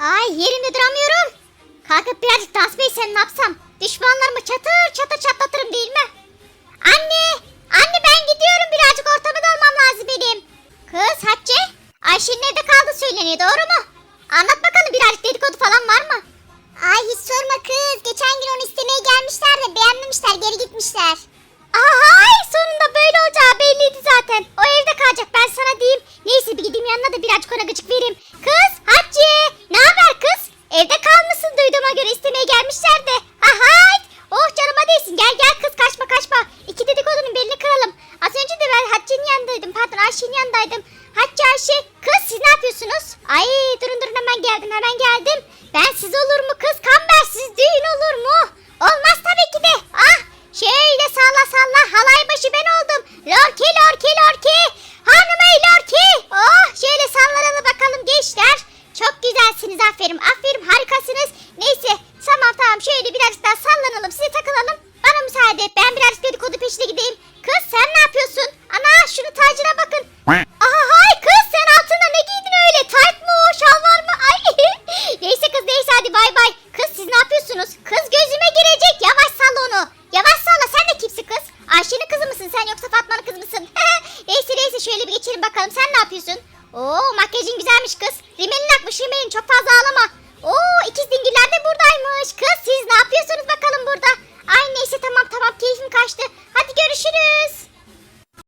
Ay yerimde duramıyorum. Kalkıp birazcık dans mı etsem ne yapsam? Düşmanlarımı çatır çatır çatlatırım değil mi? Anne! Anne ben gidiyorum birazcık ortamı dalmam lazım benim. Kız Hatice, Ayşe'nin evde kaldı söyleniyor doğru mu? Anlat bakalım birazcık dedikodu falan var mı? Ay hiç sorma kız. Geçen gün onu istemeye gelmişler de beğenmemişler geri gitmişler. Ay sonunda böyle olacağı belliydi zaten. O evde kalacak ben sana diyeyim. Neyse bir gideyim yanına da birazcık ona gıcık vereyim. Kız Hatice pardon Ayşe'nin yanındaydım. Hatice Ayşe kız siz ne yapıyorsunuz? Ay durun durun hemen geldim hemen geldim. Ben siz olur mu kız kambersiz düğün olur mu? Olmaz tabii ki de. Ah şöyle salla salla halay başı ben oldum. Lorki lorki lorki. Hanım ey lorki. Oh şöyle sallanalım bakalım gençler. Çok güzelsiniz aferin aferin harikasınız. Neyse tamam tamam şöyle birazcık daha sallanalım size takılalım. Bana müsaade ben birazcık dedikodu peşine gideyim. mısın? neyse neyse şöyle bir geçelim bakalım. Sen ne yapıyorsun? Oo makyajın güzelmiş kız. Rimelin akmış rimelin çok fazla ağlama. Oo ikiz dingiller de buradaymış. Kız siz ne yapıyorsunuz bakalım burada? Ay neyse tamam tamam keyfim kaçtı. Hadi görüşürüz.